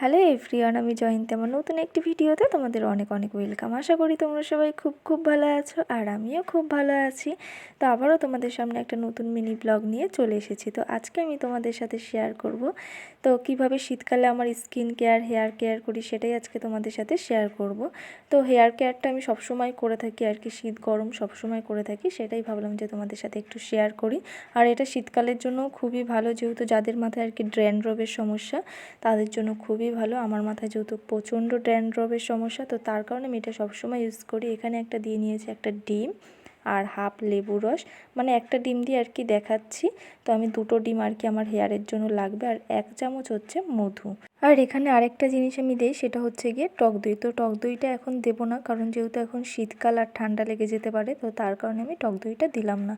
Hello everyone, আমি জয়ন্তী আমার নতুন একটি ভিডিওতে তোমাদের অনেক অনেক ওয়েলকাম। আশা করি তোমরা সবাই খুব খুব ভালো আছো আর আমিও খুব ভালো আছি। তো আবারও তোমাদের সামনে একটা নতুন মিনি ব্লগ নিয়ে চলে এসেছি। তো আজকে আমি তোমাদের সাথে শেয়ার করব। তো কীভাবে শীতকালে আমার স্কিন কেয়ার হেয়ার কেয়ার করি সেটাই আজকে তোমাদের সাথে শেয়ার করব। তো হেয়ার কেয়ারটা আমি সবসময় করে থাকি আর কি, শীত গরম সবসময় করে থাকি সেটাই ভাবলাম যে তোমাদের সাথে একটু শেয়ার করি। আর এটা শীতকালের জন্য খুবই ভালো যেহেতু যাদের মাথায় আর কি ড্র্যান্ড্রবের সমস্যা, তাদের জন্য খুবই ভালো। আমার মাথায় যেহেতু প্রচণ্ড ড্র্যান্ড্রবের সমস্যা, তো তার কারণে আমি এটা সবসময় ইউজ করি। এখানে একটা দিয়ে নিয়েছি একটা ডিম আর হাফ লেবু রস। মানে একটা ডিম দিয়ে আর কি দেখাচ্ছি। তো আমি দুটো ডিম আর কি আমার হেয়ারের জন্য লাগবে আর এক চামচ হচ্ছে মধু। আর এখানে আরেকটা জিনিস আমি দিই, সেটা হচ্ছে গিয়ে টক দই। তো টক দইটা এখন দেবো না, কারণ যেহেতু এখন শীতকাল আর ঠান্ডা লেগে যেতে পারে, তো তার কারণে আমি টক দইটা দিলাম না।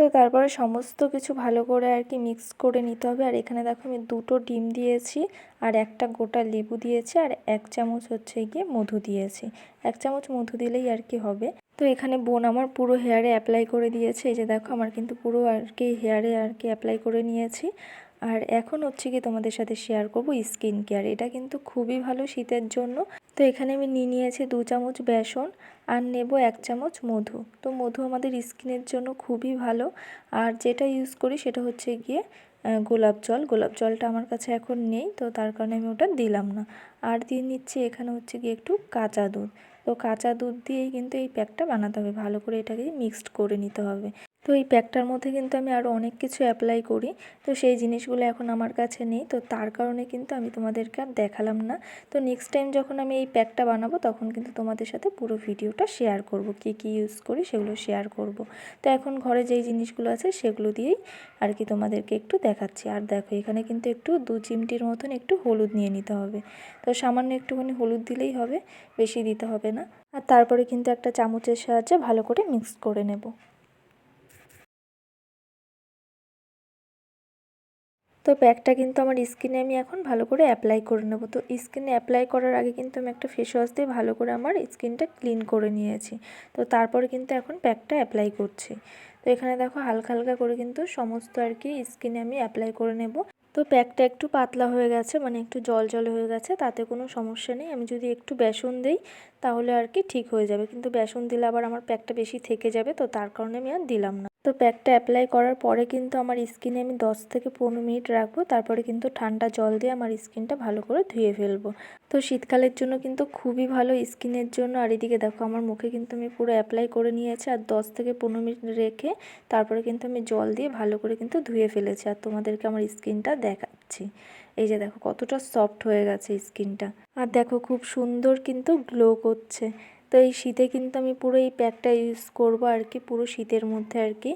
তো তারপরে সমস্ত কিছু ভালো করে আর কি মিক্স করে নিতে হবে। আর এখানে দেখো আমি দুটো ডিম দিয়েছি, আর একটা গোটা লেবু দিয়েছি, আর এক চামচ হচ্ছে গিয়ে মধু দিয়েছি। এক চামচ মধু দিলেই আর কি হবে। তো এখানে বোন আমার পুরো হেয়ারে অ্যাপ্লাই করে দিয়েছে। এই যে দেখো, আমার কিন্তু পুরো আর কি হেয়ারে আর কি অ্যাপ্লাই করে নিয়েছি। আর এখন হচ্ছে কি তোমাদের সাথে শেয়ার করব স্কিন কেয়ার এটা কিন্তু খুবই ভালো শীতের জন্য। তো এখানে আমি নিয়ে নিয়েছি দু চামচ বেসন আর নেব এক চামচ মধু। তো মধু আমাদের স্কিনের জন্য খুবই ভালো। আর যেটা ইউজ করি সেটা হচ্ছে গিয়ে গোলাপ জল। গোলাপ জলটা আমার কাছে এখন নেই, তো তার কারণে আমি ওটা দিলাম না। আর দিয়ে নিচ্ছি এখানে হচ্ছে গিয়ে একটু কাঁচা দুধ। তো কাঁচা দুধ দিয়েই কিন্তু এই প্যাকটা বানাতে হবে। ভালো করে এটাকে মিক্সড করে নিতে হবে। তো এই প্যাকটার মধ্যে কিন্তু আমি আরও অনেক কিছু অ্যাপ্লাই করি। তো সেই জিনিসগুলো এখন আমার কাছে নেই। তো তার কারণে কিন্তু আমি তোমাদেরকে আর দেখালাম না। তো নেক্সট টাইম যখন আমি এই প্যাকটা বানাবো, তখন কিন্তু তোমাদের সাথে পুরো ভিডিওটা শেয়ার করব। কি কি ইউজ করি সেগুলো শেয়ার করব। তো এখন ঘরে যেই জিনিসগুলো আছে, সেগুলো দিয়েই আর কি তোমাদেরকে একটু দেখাচ্ছি। আর দেখো, এখানে কিন্তু একটু দু চিমটির মতন একটু হলুদ নিয়ে নিতে হবে। তো সামান্য একটুখানি হলুদ দিলেই হবে, বেশি দিতে হবে না। আর তারপরে কিন্তু একটা চামচের সাহায্যে ভালো করে মিক্স করে নেব। তো প্যাকটা কিন্তু আমার স্কিনে আমি এখন ভালো করে অ্যাপ্লাই করে নেব। তো স্কিনে অ্যাপ্লাই করার আগে কিন্তু আমি একটা ফেস ওয়াশ দিয়ে ভালো করে আমার স্কিনটা ক্লিন করে নিয়েছি। তো তারপরে কিন্তু এখন প্যাকটা অ্যাপ্লাই করছি। তো এখানে দেখো হালকা হালকা করে কিন্তু সমস্ত আর কি স্কিনে আমি অ্যাপ্লাই করে নেব। তো প্যাকটা একটু পাতলা হয়ে গেছে মানে একটু জল জল হয়ে গেছে, তাতে কোনো সমস্যা নেই। আমি যদি একটু বেসন দিই, তাহলে আর কি ঠিক হয়ে যাবে। কিন্তু বেসন দিলে আবার আমার প্যাকটা বেশি থেকে যাবে, তো তার কারণে আমি আর দিলাম না। তো প্যাকটা অ্যাপ্লাই করার পরে কিন্তু আমার স্কিনে আমি 10 থেকে পনেরো মিনিট রাখব, তারপরে কিন্তু ঠান্ডা জল দিয়ে আমার স্কিনটা ভালো করে ধুয়ে ফেলব। তো শীতকালের জন্য কিন্তু খুবই ভালো স্কিনের জন্য। আর এদিকে দেখো আমার মুখে কিন্তু আমি পুরো অ্যাপ্লাই করে নিয়েছি, আর 10 থেকে পনেরো মিনিট রেখে তারপরে কিন্তু আমি জল দিয়ে ভালো করে কিন্তু ধুয়ে ফেলেছি। আর তোমাদেরকে আমার স্কিনটা দেখাচ্ছি। এই যে দেখো কতটা সফট হয়ে গেছে স্কিনটা আর দেখো খুব সুন্দর কিন্তু গ্লো করছে। তো এই শীতে কিন্তু আমি পুরো এই প্যাকটা ইউজ করব আর কি, পুরো শীতের মধ্যে আর কি।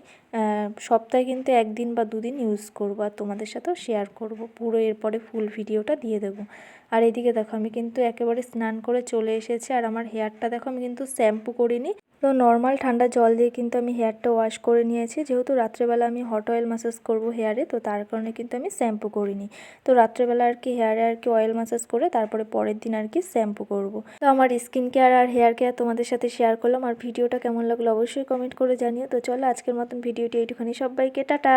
সপ্তাহে কিন্তু একদিন বা দুদিন ইউজ করব আর তোমাদের সাথেও শেয়ার করব। পুরো এরপরে ফুল ভিডিওটা দিয়ে দেবো। আর এদিকে দেখো, আমি কিন্তু একেবারে স্নান করে চলে এসেছি। আর আমার হেয়ারটা দেখো, আমি কিন্তু শ্যাম্পু করিনি। তো নর্মাল ঠান্ডা জল দিয়ে কিন্তু আমি হেয়ারটা ওয়াশ করে নিয়েছি। যেহেতু রাত্রেবেলা আমি হট অয়েল ম্যাসাজ করব হেয়ারে তো তার কারণে কিন্তু আমি শ্যাম্পু করিনি। তো রাত্রেবেলা আর কি হেয়ারে আর কি অয়েল ম্যাসাজ করে তারপরে পরের দিন আর কি শ্যাম্পু করব। তো আমার স্কিন কেয়ার আর হেয়ার কেয়ার তোমাদের সাথে শেয়ার করলাম। আর ভিডিওটা কেমন লাগল অবশ্যই কমেন্ট করে জানিও। তো চলো আজকের মতন ভিডিওটি এইটুখানি। সবাইকে টাটা!